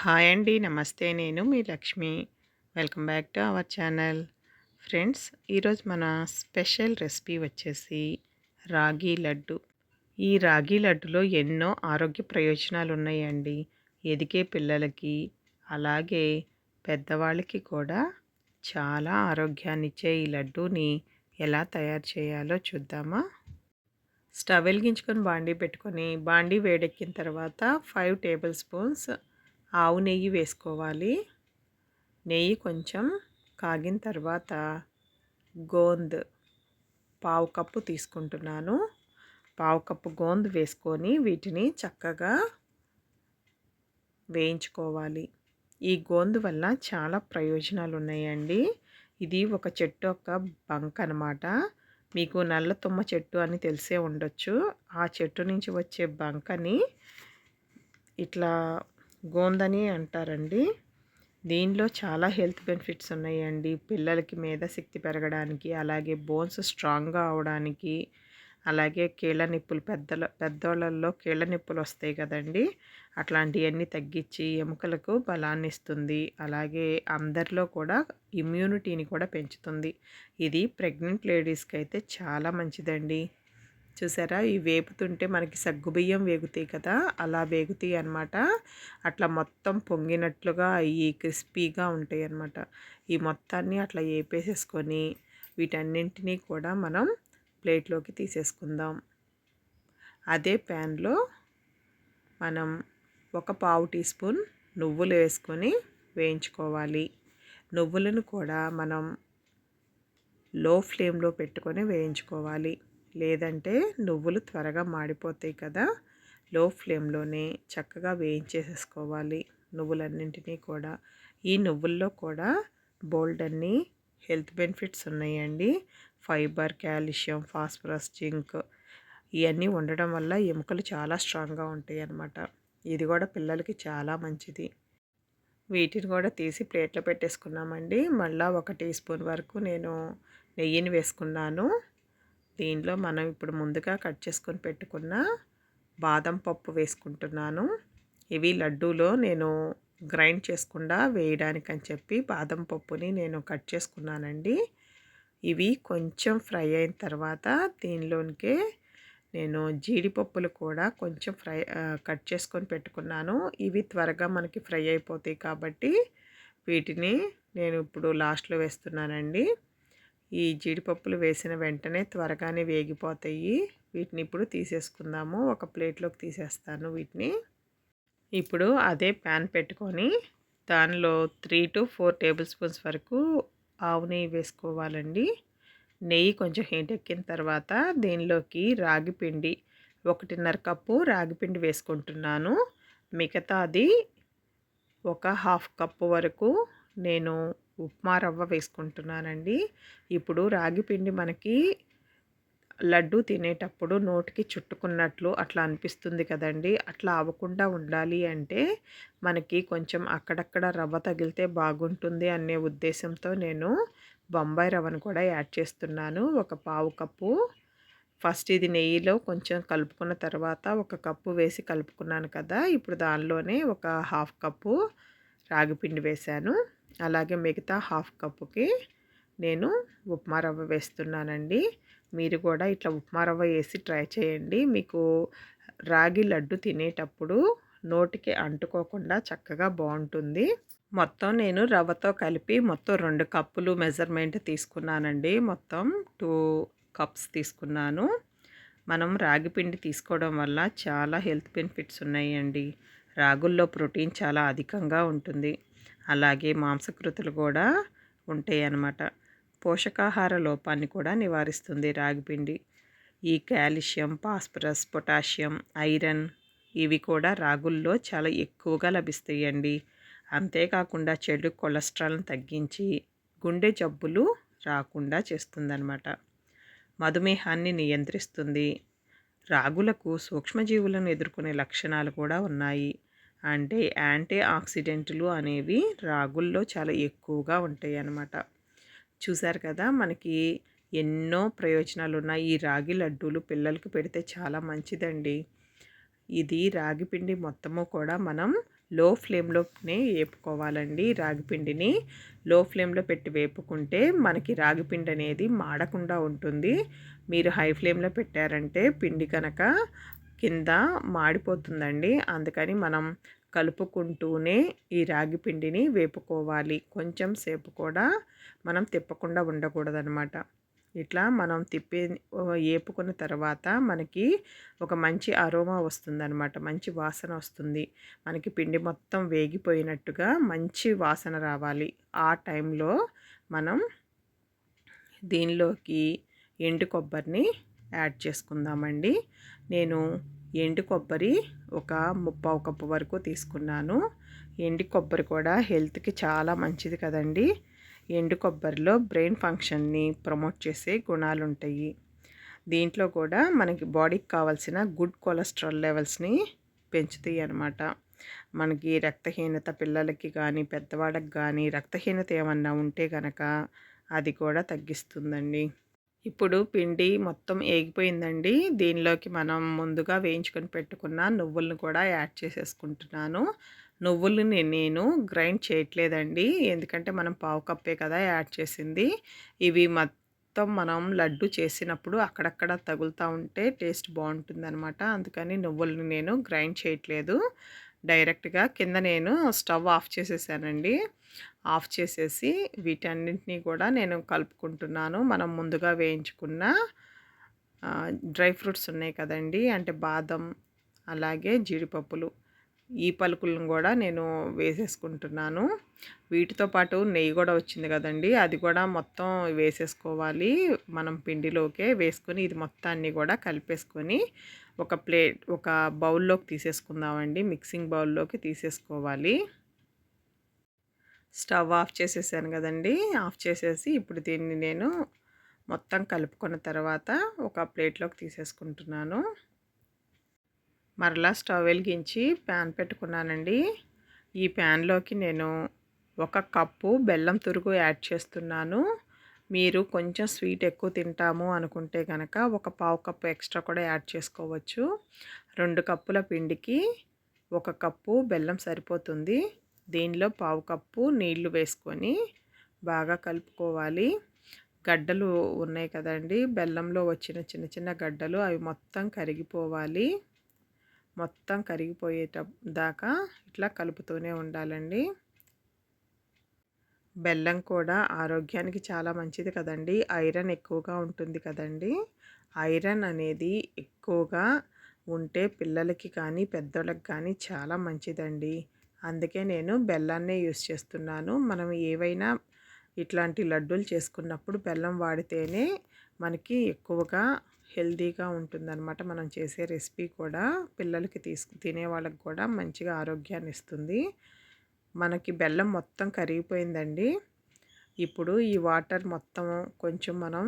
Hi అండి. నమస్తే. నేను మీ Lakshmi. Welcome back to our channel. Friends ఈరోజు మన స్పెషల్ రెసిపీ వచ్చేసి రాగి లడ్డు. ఈ రాగి లడ్డులో ఎన్నో ఆరోగ్య ప్రయోజనాలు ఉన్నాయండి. ఎదిగే పిల్లలకి అలాగే పెద్దవాళ్ళకి కూడా చాలా ఆరోగ్యాన్ని ఇచ్చే ఈ లడ్డూని ఎలా తయారు చేయాలో చూద్దామా? స్టవ్ వెలిగించుకొని బాండీ పెట్టుకొని బాండీ వేడెక్కిన తర్వాత ఫైవ్ టేబుల్ స్పూన్స్ ఆవు నెయ్యి వేసుకోవాలి. నెయ్యి కొంచెం కాగిన తర్వాత గోంద్ పావు కప్పు తీసుకుంటున్నాను. పావు కప్పు గోంద్ వేసుకొని వీటిని చక్కగా వేయించుకోవాలి. ఈ గోంద్ వల్ల చాలా ప్రయోజనాలు ఉన్నాయండి. ఇది ఒక చెట్టు యొక్క బంక్ అనమాట మీకు నల్ల తుమ్మ చెట్టు అని తెలిసే ఉండొచ్చు. ఆ చెట్టు నుంచి వచ్చే బంకని ఇట్లా గోందని అంటారండి. దీనిలో చాలా హెల్త్ బెనిఫిట్స్ ఉన్నాయండి. పిల్లలకి మేధశక్తి పెరగడానికి అలాగే బోన్స్ స్ట్రాంగ్గా అవడానికి అలాగే కీళ్ళ నిప్పులు పెద్దల పెద్దోళ్ళల్లో కీళ్ళ నిప్పులు వస్తాయి కదండి. అట్లాంటివన్నీ తగ్గించి ఎముకలకు బలాన్ని ఇస్తుంది. అలాగే అందరిలో కూడా ఇమ్యూనిటీని కూడా పెంచుతుంది. ఇది ప్రెగ్నెంట్ లేడీస్కి అయితే చాలా మంచిదండి. చూసారా? ఈ వేపుతుంటే మనకి సగ్గుబియ్యం వేగుతాయి కదా అలా వేగుతాయి అనమాట అట్లా మొత్తం పొంగినట్లుగా అవి క్రిస్పీగా ఉంటాయి అనమాట ఈ మొత్తాన్ని అట్లా వేపేసేసుకొని వీటన్నింటినీ కూడా మనం ప్లేట్లోకి తీసేసుకుందాం. అదే ప్యాన్లో మనం ఒక పావు టీ స్పూన్ నువ్వులు వేసుకొని వేయించుకోవాలి. నువ్వులను కూడా మనం లో ఫ్లేమ్లో పెట్టుకొని వేయించుకోవాలి. లేదంటే నువ్వులు త్వరగా మాడిపోతాయి కదా. లో ఫ్లేమ్లోనే చక్కగా వేయించేసేసుకోవాలి. నువ్వులన్నింటినీ కూడా. ఈ నువ్వుల్లో కూడా బోల్డ్ అన్ని హెల్త్ బెనిఫిట్స్ ఉన్నాయండి. ఫైబర్ కాల్షియం ఫాస్ఫరస్ జింక్ ఇవన్నీ ఉండడం వల్ల ఎముకలు చాలా స్ట్రాంగ్గా ఉంటాయి అన్నమాట ఇది కూడా పిల్లలకి చాలా మంచిది. వీటిని కూడా తీసి ప్లేట్లో పెట్టేసుకున్నామండి. మళ్ళీ ఒక టీ స్పూన్ వరకు నేను నెయ్యిని వేసుకున్నాను. దీనిలో మనం ఇప్పుడు ముందుగా కట్ చేసుకొని పెట్టుకున్న బాదం పప్పు వేసుకుంటున్నాను. ఇవి లడ్డూలో నేను గ్రైండ్ చేసుకుండా అని చెప్పి బాదం పప్పుని నేను కట్ చేసుకున్నానండి. ఇవి కొంచెం ఫ్రై అయిన తర్వాత దీనిలోనికే నేను జీడిపప్పులు కూడా కొంచెం ఫ్రై కట్ చేసుకొని పెట్టుకున్నాను. ఇవి త్వరగా మనకి ఫ్రై అయిపోతాయి కాబట్టి వీటిని నేను ఇప్పుడు లాస్ట్లో వేస్తున్నానండి. ఈ జీడిపప్పులు వేసిన వెంటనే త్వరగానే వేగిపోతాయి. వీటిని ఇప్పుడు తీసేసుకుందాము. ఒక ప్లేట్లోకి తీసేస్తాను వీటిని. ఇప్పుడు అదే ప్యాన్ పెట్టుకొని దానిలో three to four tablespoons వరకు ఆవు నెయ్యి వేసుకోవాలండి. నెయ్యి కొంచెం హీటెక్కిన తర్వాత దీనిలోకి రాగి పిండి ఒకటిన్నర కప్పు రాగి పిండి వేసుకుంటున్నాను. మిగతాది ఒక హాఫ్ కప్పు వరకు నేను ఉప్మా రవ్వ వేసుకుంటున్నానండి. ఇప్పుడు రాగి పిండి మనకి లడ్డు తినేటప్పుడు నోటికి చుట్టుకున్నట్లు అట్లా అనిపిస్తుంది కదండి. అట్లా అవ్వకుండా ఉండాలి అంటే మనకి కొంచెం అక్కడక్కడ రవ్వ తగిలితే బాగుంటుంది అనే ఉద్దేశంతో నేను బొంబాయి రవ్వను కూడా యాడ్ చేస్తున్నాను. ఒక పావు కప్పు. ఫస్ట్ ఇది నెయ్యిలో కొంచెం కలుపుకున్న తర్వాత ఒక కప్పు వేసి కలుపుకున్నాను కదా. ఇప్పుడు దానిలోనే ఒక హాఫ్ కప్పు రాగిపిండి వేశాను. అలాగే మిగతా హాఫ్ కప్పుకి నేను ఉప్మా రవ్వ వేస్తున్నానండి. మీరు కూడా ఇట్లా ఉప్మా రవ్వ వేసి ట్రై చేయండి. మీకు రాగి లడ్డు తినేటప్పుడు నోటికి అంటుకోకుండా చక్కగా బాగుంటుంది. మొత్తం నేను రవ్వతో కలిపి మొత్తం రెండు కప్పులు మెజర్మెంట్ తీసుకున్నానండి. మొత్తం టూ కప్స్ తీసుకున్నాను. మనం రాగి పిండి తీసుకోవడం వల్ల చాలా హెల్త్ బెనిఫిట్స్ ఉన్నాయండి. రాగుల్లో ప్రోటీన్ చాలా అధికంగా ఉంటుంది. అలాగే మాంసకృతులు కూడా ఉంటాయి అన్నమాట పోషకాహార లోపాన్ని కూడా నివారిస్తుంది రాగిపిండి. ఈ కాల్షియం ఫాస్ఫరస్ పొటాషియం ఐరన్ ఇవి కూడా రాగుల్లో చాలా ఎక్కువగా లభిస్తాయండి. అంతేకాకుండా చెడు కొలెస్ట్రాల్ని తగ్గించి గుండె జబ్బులు రాకుండా చేస్తుందన్నమాట. మధుమేహాన్ని నియంత్రిస్తుంది. రాగులకు సూక్ష్మజీవులను ఎదుర్కొనే లక్షణాలు కూడా ఉన్నాయి. అంటే యాంటీ ఆక్సిడెంట్లు అనేవి రాగుల్లో చాలా ఎక్కువగా ఉంటాయి అన్నమాట చూసారు కదా మనకి ఎన్నో ప్రయోజనాలు ఉన్నాయి ఈ రాగి లడ్డూలు పిల్లలకు పెడితే చాలా మంచిదండి. ఇది రాగి పిండి మొత్తము కూడా మనం లో ఫ్లేమ్లోనే వేపుకోవాలండి. రాగిపిండిని లో ఫ్లేమ్లో పెట్టి వేపుకుంటే మనకి రాగిపిండి అనేది మాడకుండా ఉంటుంది. మీరు హై ఫ్లేమ్లో పెట్టారంటే పిండి కనుక కింద మాడిపోతుందండి. అందుకని మనం కలుపుకుంటూనే ఈ రాగి పిండిని వేపుకోవాలి. కొంచెం సేపు కూడా మనం తిప్పకుండా ఉండకూడదనమాట ఇట్లా మనం తిప్పి వేపుకున్న తర్వాత మనకి ఒక మంచి అరోమా వస్తుందన్నమాట. మంచి వాసన వస్తుంది. మనకి పిండి మొత్తం వేగిపోయినట్టుగా మంచి వాసన రావాలి. ఆ టైంలో మనం దీనిలోకి ఎండు కొబ్బరిని యాడ్ చేసుకుందామండి. నేను ఎండు కొబ్బరి ఒక ముప్పావు కప్పు వరకు తీసుకున్నాను. ఎండు కొబ్బరి కూడా హెల్త్కి చాలా మంచిది కదండి. ఎండు కొబ్బరిలో బ్రెయిన్ ఫంక్షన్ని ప్రమోట్ చేసే గుణాలు ఉంటాయి దీంట్లో కూడా మనకి బాడీకి కావాల్సిన గుడ్ కొలెస్ట్రాల్ లెవెల్స్ని పెంచుతాయి అన్నమాట. మనకి రక్తహీనత పిల్లలకి కానీ పెద్దవాళ్ళకి కానీ రక్తహీనత ఏమన్నా ఉంటే కనుక అది కూడా తగ్గిస్తుందండి. ఇప్పుడు పిండి మొత్తం ఏగిపోయిందండి. దీనిలోకి మనం ముందుగా వేయించుకొని పెట్టుకున్న నువ్వులను కూడా యాడ్ చేసేసుకుంటున్నాను. నువ్వులని నేను గ్రైండ్ చేయట్లేదండి. ఎందుకంటే మనం పావు కప్పే కదా యాడ్ చేసింది. ఇవి మొత్తం మనం లడ్డు చేసినప్పుడు అక్కడక్కడ తగులుతూ ఉంటే టేస్ట్ బాగుంటుంది అనమాట అందుకని నువ్వులను నేను గ్రైండ్ చేయట్లేదు. డైరెక్ట్గా కింద నేను స్టవ్ ఆఫ్ చేసేసానండి. ఆఫ్ చేసేసి వీటన్నింటినీ కూడా నేను కలుపుకుంటున్నాను. మనం ముందుగా వేయించుకున్న డ్రై ఫ్రూట్స్ ఉన్నాయి కదండి అంటే బాదం అలాగే జీడిపప్పులు ఈ పలుకులను కూడా నేను వేసేసుకుంటున్నాను. వీటితో పాటు నెయ్యి కూడా వచ్చింది కదండి. అది కూడా మొత్తం వేసేసుకోవాలి. మనం పిండిలోకే వేసుకొని ఇది మొత్తాన్ని కూడా కలిపేసుకొని ఒక ప్లేట్ ఒక బౌల్లోకి తీసేసుకుందామండి. మిక్సింగ్ బౌల్లోకి తీసేసుకోవాలి. స్టవ్ ఆఫ్ చేసేసాను కదండి. ఆఫ్ చేసేసి ఇప్పుడు దీన్ని నేను మొత్తం కలుపుకున్న తర్వాత ఒక ప్లేట్లోకి తీసేసుకుంటున్నాను. మరలా స్టవ్ వెలిగించి ప్యాన్ పెట్టుకున్నానండి. ఈ ప్యాన్లోకి నేను ఒక కప్పు బెల్లం తురుగు యాడ్ చేస్తున్నాను. మీరు కొంచెం స్వీట్ ఎక్కువ తింటాము అనుకుంటే కనుక ఒక పావు కప్పు ఎక్స్ట్రా కూడా యాడ్ చేసుకోవచ్చు. రెండు కప్పుల పిండికి ఒక కప్పు బెల్లం సరిపోతుంది. దీనిలో పావు కప్పు నీళ్ళు వేసుకొని బాగా కలుపుకోవాలి. గడ్డలు ఉన్నాయి కదండి బెల్లంలో వచ్చిన చిన్న చిన్న గడ్డలు అవి మొత్తం కరిగిపోవాలి. మొత్తం కరిగిపోయేట దాకా ఇట్లా కలుపుతూనే ఉండాలండి. బెల్లం కూడా ఆరోగ్యానికి చాలా మంచిది కదండి. ఐరన్ ఎక్కువగా ఉంటుంది కదండి. ఐరన్ అనేది ఎక్కువగా ఉంటే పిల్లలకి కానీ పెద్దోళ్ళకి కానీ చాలా మంచిదండి. అందుకే నేను బెల్లాన్నే యూస్ చేస్తున్నాను. మనం ఏవైనా ఇట్లాంటి లడ్డూలు చేసుకున్నప్పుడు బెల్లం వాడితేనే మనకి ఎక్కువగా హెల్తీగా ఉంటుందన్నమాట. మనం చేసే రెసిపీ కూడా పిల్లలకి తీసుకు తినే వాళ్ళకి కూడా మంచిగా ఆరోగ్యాన్ని ఇస్తుంది. మనకి బెల్లం మొత్తం కరిగిపోయిందండి. ఇప్పుడు ఈ వాటర్ మొత్తం కొంచెం మనం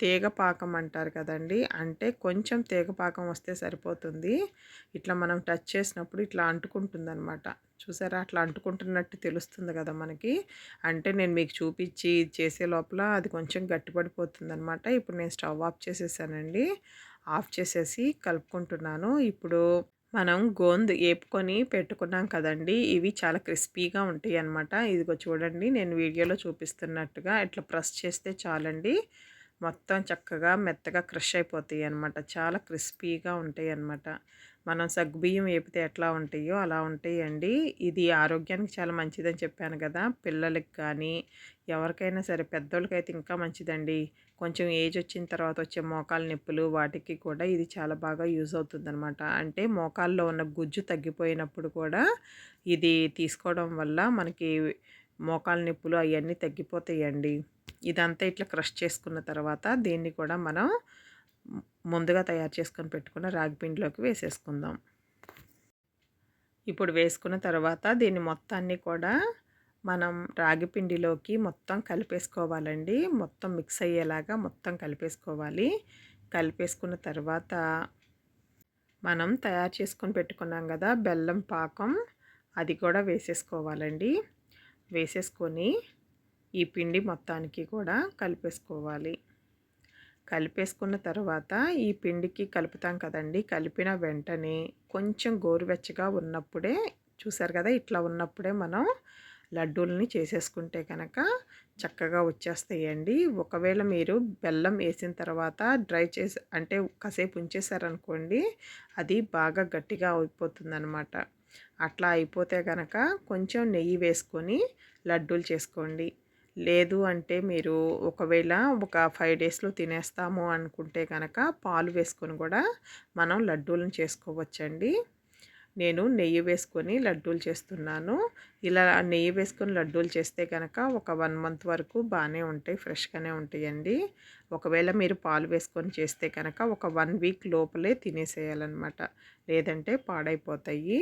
తీగపాకం అంటారు కదండి. అంటే కొంచెం తీగపాకం వస్తే సరిపోతుంది. ఇట్లా మనం టచ్ చేసినప్పుడు ఇట్లా అంటుకుంటుంది అనమాట చూసారా? అట్లా అంటుకుంటున్నట్టు తెలుస్తుంది కదా మనకి. అంటే నేను మీకు చూపించి చేసే లోపల అది కొంచెం గట్టిపడిపోతుంది అనమాట ఇప్పుడు నేను స్టవ్ ఆఫ్ చేసేసానండి. ఆఫ్ చేసేసి కలుపుకుంటున్నాను. ఇప్పుడు మనం గోంద్ వేపుకొని పెట్టుకున్నాం కదండి. ఇవి చాలా క్రిస్పీగా ఉంటాయి అనమాట ఇదిగో చూడండి నేను వీడియోలో చూపిస్తున్నట్టుగా ఇట్లా ప్రెస్ చేస్తే చాలండి. మొత్తం చక్కగా మెత్తగా క్రష్ అయిపోతాయి అనమాట చాలా క్రిస్పీగా ఉంటాయి అనమాట మనం సగ్గుబియ్యం వేపితే ఎట్లా ఉంటాయో అలా ఉంటాయండి. ఇది ఆరోగ్యానికి చాలా మంచిదని చెప్పాను కదా. పిల్లలకి కానీ ఎవరికైనా సరే పెద్దోళ్ళకైతే ఇంకా మంచిదండి. కొంచెం ఏజ్ వచ్చిన తర్వాత వచ్చే మోకాలు నొప్పులు వాటికి కూడా ఇది చాలా బాగా యూజ్ అవుతుందన్నమాట. అంటే మోకాల్లో ఉన్న గుజ్జు తగ్గిపోయినప్పుడు కూడా ఇది తీసుకోవడం వల్ల మనకి మోకాల నొప్పులు అవన్నీ తగ్గిపోతాయండి. ఇదంతా ఇట్లా క్రష్ చేసుకున్న తర్వాత దీన్ని కూడా మనం ముందుగా తయారు చేసుకొని పెట్టుకున్న రాగి పిండిలోకి వేసేసుకుందాం. ఇప్పుడు వేసుకున్న తర్వాత దీన్ని మొత్తాన్ని కూడా మనం రాగి పిండిలోకి మొత్తం కలిపేసుకోవాలండి. మొత్తం మిక్స్ అయ్యేలాగా మొత్తం కలిపేసుకోవాలి. కలిపేసుకున్న తర్వాత మనం తయారు చేసుకొని పెట్టుకున్నాం కదా బెల్లం పాకం అది కూడా వేసేసుకోవాలండి. వేసేసుకొని ఈ పిండి మొత్తానికి కూడా కలిపేసుకోవాలి. కలిపేసుకున్న తర్వాత ఈ పిండికి కలుపుతాం కదండి. కలిపిన వెంటనే కొంచెం గోరువెచ్చగా ఉన్నప్పుడే చూసారు కదా ఇట్లా ఉన్నప్పుడే మనం లడ్డూలని చేసేసుకుంటే కనుక చక్కగా వచ్చేస్తాయండి. ఒకవేళ మీరు బెల్లం వేసిన తర్వాత డ్రై చేసి అంటే కాసేపు ఉంచేసారనుకోండి అది బాగా గట్టిగా అయిపోతుందనమాట అట్లా అయిపోతే కనుక కొంచెం నెయ్యి వేసుకొని లడ్డూలు చేసుకోండి. లేదు అంటే మీరు ఒకవేళ ఒక ఫైవ్ డేస్లో తినేస్తాము అనుకుంటే కనుక పాలు వేసుకొని కూడా మనం లడ్డూలను చేసుకోవచ్చండి. నేను నెయ్యి వేసుకొని లడ్డూలు చేస్తున్నాను. ఇలా నెయ్యి వేసుకొని లడ్డూలు చేస్తే కనుక ఒక వన్ మంత్ వరకు బాగానే ఉంటాయి ఫ్రెష్గానే ఉంటాయండి. ఒకవేళ మీరు పాలు వేసుకొని చేస్తే కనుక ఒక వన్ వీక్ లోపలే తినేసేయాలన్నమాట. లేదంటే పాడైపోతాయి.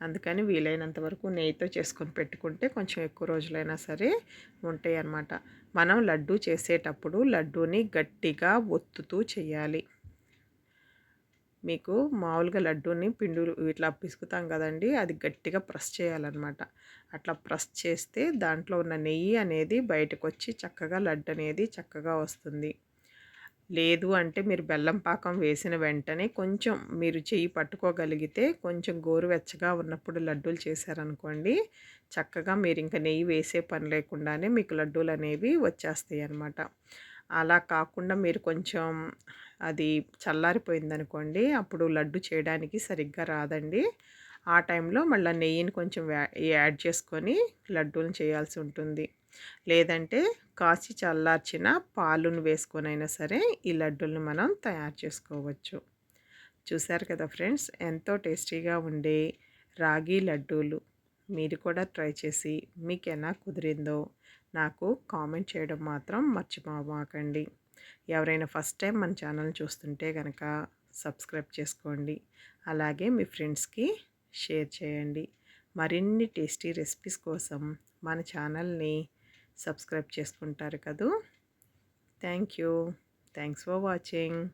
అందుకని వీలైనంత వరకు నెయ్యితో చేసుకొని పెట్టుకుంటే కొంచెం ఎక్కువ రోజులైనా సరే ఉంటాయి అన్నమాట మనం లడ్డు చేసేటప్పుడు లడ్డూని గట్టిగా ఒత్తుతూ చేయాలి. మీకు మామూలుగా లడ్డూని పిండులు ఇట్లా పిసుకుతాం కదండి అది గట్టిగా ప్రెస్ చేయాలన్నమాట. అట్లా ప్రెస్ చేస్తే దాంట్లో ఉన్న నెయ్యి అనేది బయటకు వచ్చి చక్కగా లడ్డు అనేది చక్కగా వస్తుంది. లేదు అంటే మీరు బెల్లం పాకం వేసిన వెంటనే కొంచెం మీరు చెయ్యి పట్టుకోగలిగితే కొంచెం గోరువెచ్చగా ఉన్నప్పుడు లడ్డూలు చేశారనుకోండి చక్కగా మీరు ఇంకా నెయ్యి వేసే పని లేకుండానే మీకు లడ్డూలు అనేవి వచ్చేస్తాయి అన్నమాట. అలా కాకుండా మీరు కొంచెం అది చల్లారిపోయిందనుకోండి అప్పుడు లడ్డు చేయడానికి సరిగ్గా రాదండి. ఆ టైంలో మళ్ళీ నెయ్యిని కొంచెం యాడ్ చేసుకొని లడ్డూలు చేయాల్సి ఉంటుంది. లేదంటే కాచి చల్లార్చిన పాలును వేసుకొనైనా సరే ఈ లడ్డూలను మనం తయారు చేసుకోవచ్చు. చూశారు కదా ఫ్రెండ్స్? ఎంతో టేస్టీగా ఉండే రాగి లడ్డూలు. మీరు కూడా ట్రై చేసి మీకు ఎలా కుదిరిందో నాకు కామెంట్ చేయడం మాత్రం మర్చిపోమాకండి. ఎవరైనా ఫస్ట్ టైం మన ఛానల్ చూస్తుంటే కనుక సబ్స్క్రైబ్ చేసుకోండి. అలాగే మీ ఫ్రెండ్స్కి షేర్ చేయండి. మరిన్ని టేస్టీ రెసిపీస్ కోసం మన ఛానల్ని సబ్స్క్రైబ్ చేసుకుంటారు కదూ. Thank you. Thanks for watching.